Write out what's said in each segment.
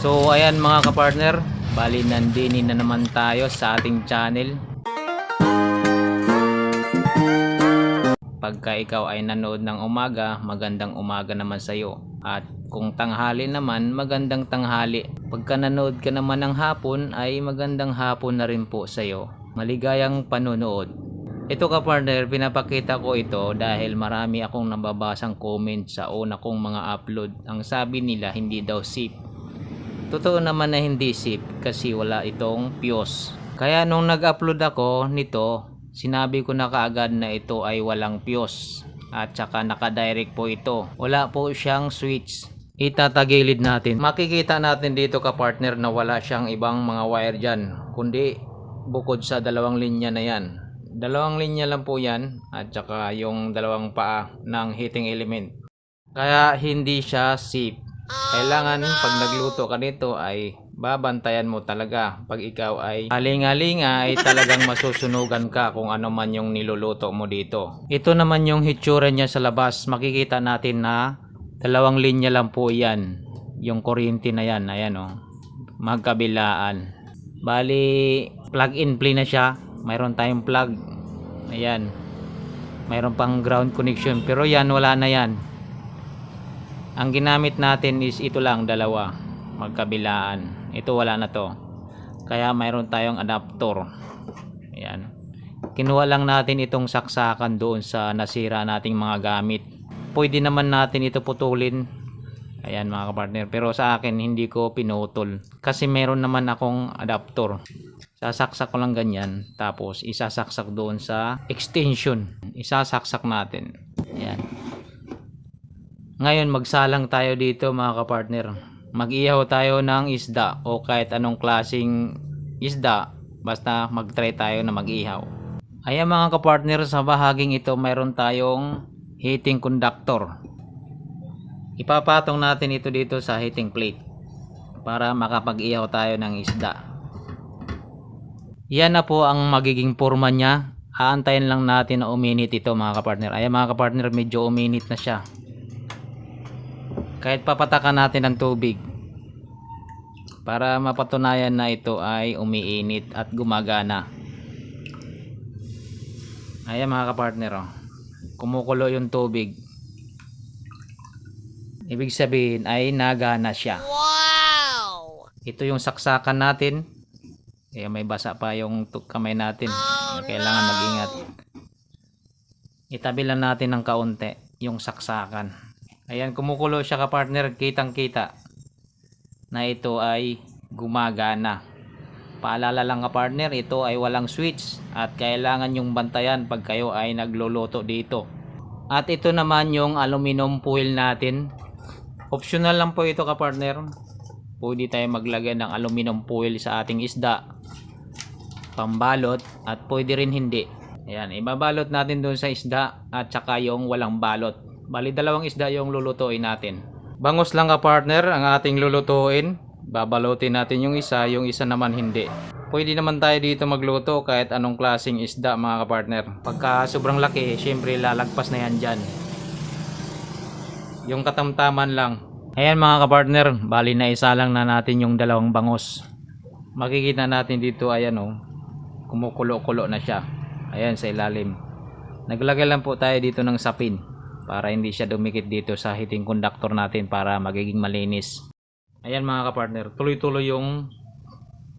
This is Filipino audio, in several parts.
So ayan mga kapartner, bali nandini na naman tayo sa ating channel. Pagka ikaw ay nanood ng umaga, magandang umaga naman sa iyo. At kung tanghali naman, magandang tanghali. Pagka nanood ka naman ng hapon, ay magandang hapon na rin po sa iyo. Maligayang panonood. Ito ka partner, pinapakita ko ito dahil marami akong nababasang comment sa una kong mga upload. Ang sabi nila hindi daw sip. Totoo naman na hindi sip kasi wala itong fuse. Kaya nung nag-upload ako nito, sinabi ko na kaagad na ito ay walang fuse. At saka nakadirect po ito. Wala po siyang switch. Itatagilid natin. Makikita natin dito ka partner na wala siyang ibang mga wire dyan. Kundi bukod sa dalawang linya na yan. Dalawang linya lang po yan at saka yung dalawang paa ng heating element. Kaya hindi siya sip. Kailangan pag nagluto ka nito ay babantayan mo talaga. Pag ikaw ay halinga-linga ay talagang masusunugan ka kung ano man yung niluluto mo dito. Ito naman yung hitsura niya sa labas. Makikita natin na dalawang linya lang po yan. Yung kuryente na yan. Ayan o. Magkabilaan. Bali, plug in play na siya. Mayroon tayong plug. Ayan. Mayroon pang ground connection. Pero yan, wala na yan. Ang ginamit natin is ito lang, dalawa. Magkabilaan. Ito wala na to. Kaya mayroon tayong adapter. Ayan. Kinuha lang natin itong saksakan doon sa nasira nating mga gamit. Pwede naman natin ito putulin. Ayan mga kapartner. Pero sa akin hindi ko pinutol. Kasi meron naman akong adapter. Sasaksak ko lang ganyan. Tapos isasaksak doon sa extension. Isasaksak natin. Ayan. Ngayon magsalang tayo dito mga kapartner. Mag-ihaw tayo ng isda o kahit anong klasing isda basta mag-try tayo na mag-ihaw. Ayan mga kapartner sa bahaging ito mayroon tayong heating conductor. Ipapatong natin ito dito sa heating plate para makapag-ihaw tayo ng isda. Yan na po ang magiging forma niya. Aantayin lang natin na uminit ito mga kapartner. Ayan mga kapartner medyo uminit na siya kahit papatakan natin ng tubig para mapatunayan na ito ay umiinit at gumagana. Ayan mga kapartner oh. kumukulo yung tubig. Ibig sabihin ay nagana siya. Wow! ito yung saksakan natin. Eh, may basa pa yung kamay natin. Kailangan mag-ingat. Itabi lang natin ng kaunti yung saksakan Ayan, kumukulo siya ka partner, kitang kita na ito ay gumagana. Paalala lang ka partner, ito ay walang switch at kailangan yung bantayan pag kayo ay nagluluto dito. At ito naman yung aluminum foil natin. Optional lang po ito ka partner. Pwede tayo maglagay ng aluminum foil sa ating isda. Pambalot at pwede rin hindi. Ayan, ibabalot natin doon sa isda at saka yung walang balot. Bali dalawang isda yung lulutuin natin. Bangos lang ka partner ang ating lulutuin. Babalotin natin yung isa, yung isa naman hindi. Pwede naman tayo dito magluto kahit anong klaseng isda mga kapartner. Pagka sobrang laki, syempre lalagpas na yan dyan. Yung katamtaman lang. Ayan mga kapartner, bali na isa lang na natin yung dalawang bangos. Makikita natin dito ayan oh, kumukulo-kulo na siya. Ayan sa ilalim. Naglagay lang po tayo dito ng sapin para hindi siya dumikit dito sa heating conductor natin para magiging malinis. Ayan mga kapartner, tuloy-tuloy yung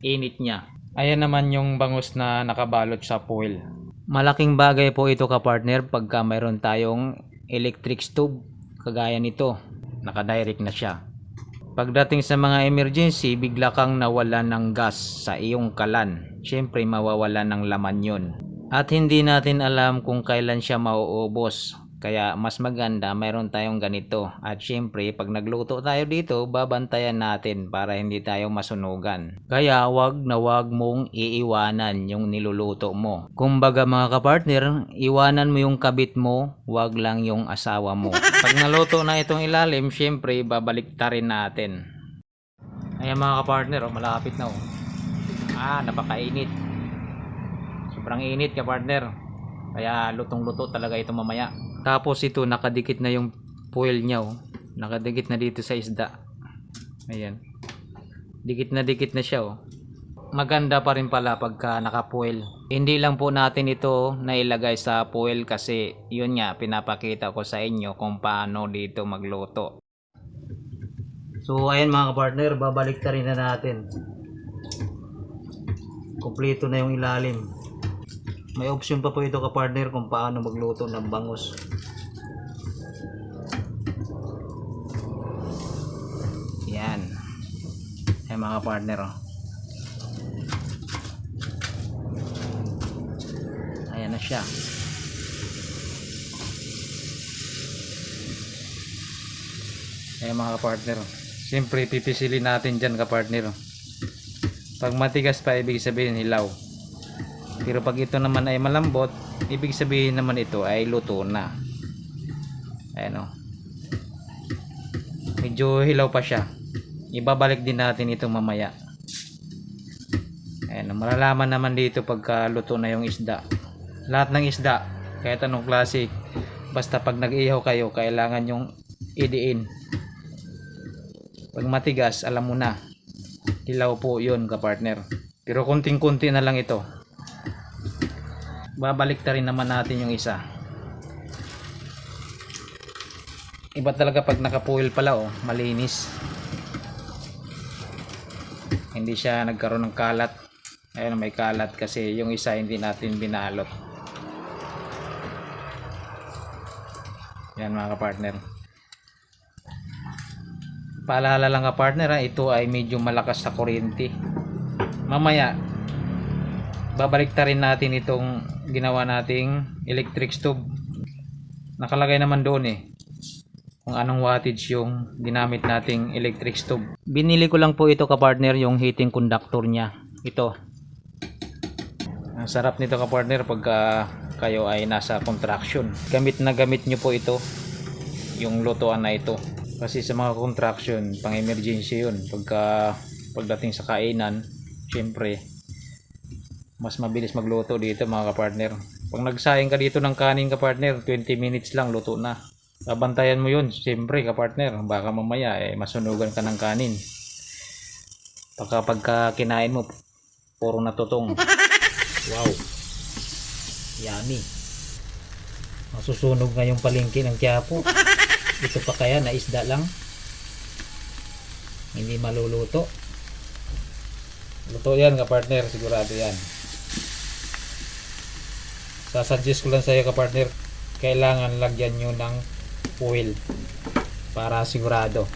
init niya. Ayan naman yung bangus na nakabalot sa foil. Malaking bagay po ito kapartner pagka mayroon tayong electric stove kagaya nito. Nakadirect na siya. Pagdating sa mga emergency, bigla kang nawalan ng gas sa iyong kalan. Siyempre mawawalan ng laman yon. At hindi natin alam kung kailan siya mauubos. Kaya mas maganda mayroon tayong ganito. At syempre pag nagluto tayo dito, babantayan natin para hindi tayo masunugan. Kaya wag na wag mong iiwanan yung niluluto mo. Kumbaga mga kapartner, iwanan mo yung kabit mo, wag lang yung asawa mo. Pag naluto na itong ilalim, syempre babalik rin natin. Ayan mga kapartner, oh, malapit na oh. Ah, napakainit. Sobrang init ka partner. Kaya lutong-luto talaga ito mamaya. Tapos ito nakadikit na yung foil niya oh. Nakadikit na dito sa isda. Ayan. Dikit na dikit na siya oh. Maganda pa rin pala pagka naka-fuel. Hindi lang po natin ito nailagay sa fuel kasi yun nga pinapakita ko sa inyo kung paano dito magluto. So ayan mga kapartner, babalik rin na natin. Kompleto na yung ilalim. May option pa po ito kapartner kung paano magluto ng bangus. Yan. Ayan mga partner oh. Ayan na siya. Ayan mga partner. Siyempre pipisilin natin dyan kapartner. Pag matigas pa ibig sabihin hilaw. Pero pag ito naman ay malambot, ibig sabihin naman ito ay luto na. Ayan o. Medyo hilaw pa siya. Ibabalik din natin ito mamaya. Ayan, malalaman naman dito pagka luto na yung isda. Lahat ng isda, kahit anong klase, basta pag nag-ihaw kayo, kailangan yung idiin. Pag matigas, alam mo na. Hilaw po yun, kapartner. Pero kunting-kunti na lang ito. Babalik ta rin naman natin yung isa. Iba talaga pag nakapuil pala oh, malinis. Hindi siya nagkaroon ng kalat. Ayun may kalat kasi yung isa hindi natin binalot. Yan mga kapartner. Paalala lang ka partner ha, ito ay medyo malakas sa kuryente. Mamaya, babalik ta rin natin itong ginawa nating electric stove. Nakalagay naman doon eh kung anong wattage yung ginamit nating electric stove. Binili ko lang po ito ka-partner yung heating conductor niya. Ito. Ang sarap nito ka-partner pagka kayo ay nasa contraction. Gamit na gamit nyo po ito yung lutuan na ito. Kasi sa mga contraction, pang emergency yun. Pagka pagdating sa kainan, syempre, mas mabilis magluto dito mga kapartner. Pag nagsayang ka dito ng kanin kapartner, 20 minutes lang luto na. Babantayan mo yun, siyempre kapartner. Baka mamaya eh, masunugan ka ng kanin. Pagka pagka kinain mo, puro natutong. Wow. Yummy. Masusunog nga yung palengke ng Quiapo. Ito pa kaya na isda lang. Hindi maluluto. Luto yan kapartner, sigurado yan. Sasuggest ko lang sa iyo kapartner, kailangan lagyan nyo ng oil para sigurado.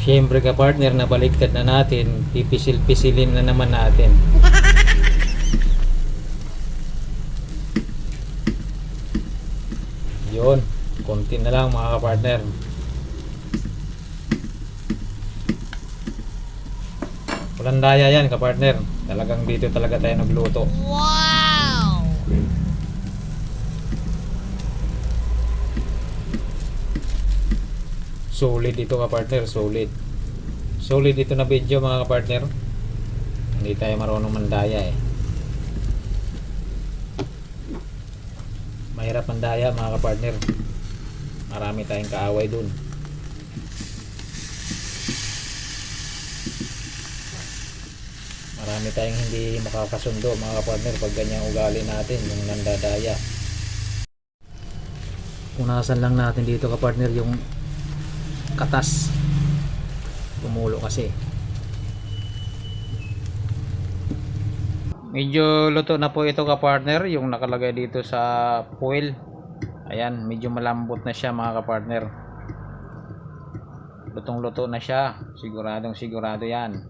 Siyempre kapartner, nabaliktad na natin, pipisil-pisilin na naman natin. Yun, konti na lang mga kapartner. Walang daya yan kapartner. Talagang dito talaga tayo nagluto. Solid ito kapartner, solid. Solid ito na video mga kapartner. Hindi tayo marunong mandaya eh. Mahirap mandaya mga kapartner. Marami tayong kaaway dun. Marami tayong hindi makakasundo mga kapartner pag ganyang ugali natin yung nandadaya. Punasan lang natin dito kapartner yung katas. Tumulo kasi. Medyo luto na po ito kapartner yung nakalagay dito sa foil. Ayan, medyo malambot na siya mga kapartner. Lutong luto na siya. Siguradong sigurado yan.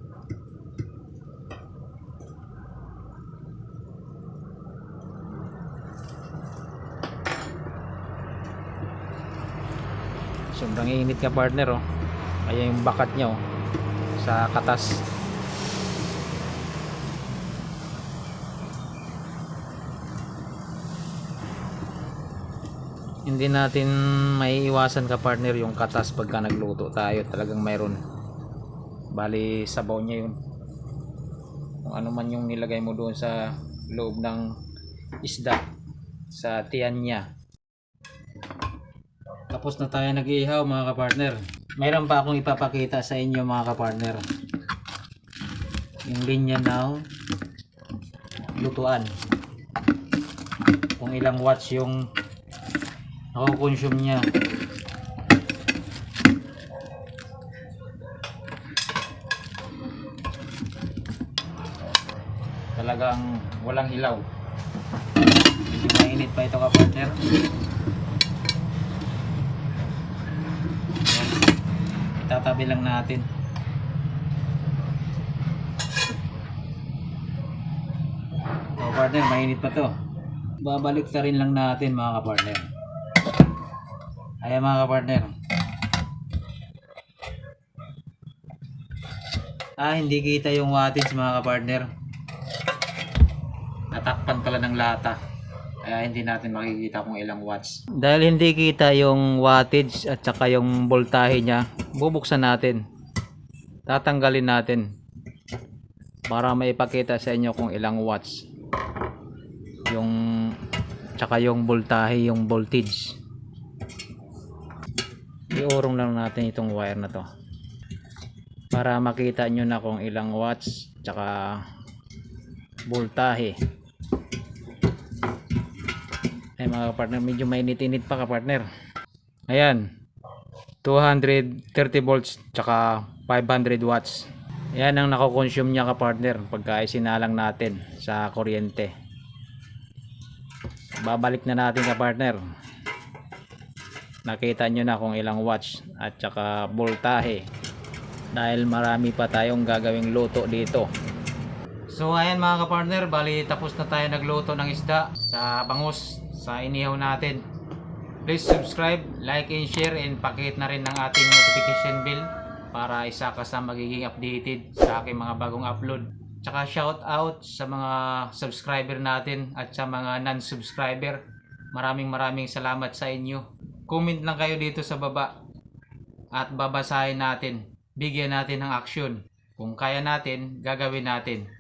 Sobrang init ka partner oh. Ayan yung bakat niya oh. Sa katas. Hindi natin may iwasan ka partner yung katas pagka nagluto tayo. Talagang mayroon. Bali sabaw niya yun. Kung ano man yung nilagay mo doon sa loob ng isda sa tiyan niya. Tapos na tayo nag-ihaw mga kapartner. Mayroon pa akong ipapakita sa inyo mga kapartner. yung linya ng lutuan. Kung ilang watts yung nakukonsume niya. Talagang walang ilaw. Medyo mainit pa ito ka Itatabi lang natin. Ito partner, mainit pa to. Babalik sa rin lang natin mga kapartner. Ayan mga kapartner. Ah, hindi kita yung wattage mga kapartner. Natakpan pala ng lata. Kaya hindi natin makikita kung ilang watts. Dahil hindi kita yung wattage at saka yung voltahe niya, bubuksan natin. Tatanggalin natin. Para maipakita sa inyo kung ilang watts. Yung tsaka yung voltahe, yung voltage. Iurong lang natin itong wire na to. Para makita nyo na kung ilang watts tsaka voltahe. Ay mga partner, medyo mainit-init pa ka partner. Ayan. 230 volts tsaka 500 watts. Ayan ang nako-consume niya ka partner pagka isinalang natin sa kuryente. Babalik na natin ka partner. Nakita nyo na kung ilang watts at saka voltahe. Dahil marami pa tayong gagawing luto dito. So ayan mga kapartner, bali tapos na tayo nagluto ng isda sa bangus sa inihaw natin. Please subscribe, like and share and pakihit na rin ng ating notification bell para isa ka sa magiging updated sa aking mga bagong upload. Tsaka shout out sa mga subscriber natin at sa mga non-subscriber. Maraming maraming salamat sa inyo. Comment lang kayo dito sa baba at babasahin natin. Bigyan natin ng aksyon. Kung kaya natin, gagawin natin.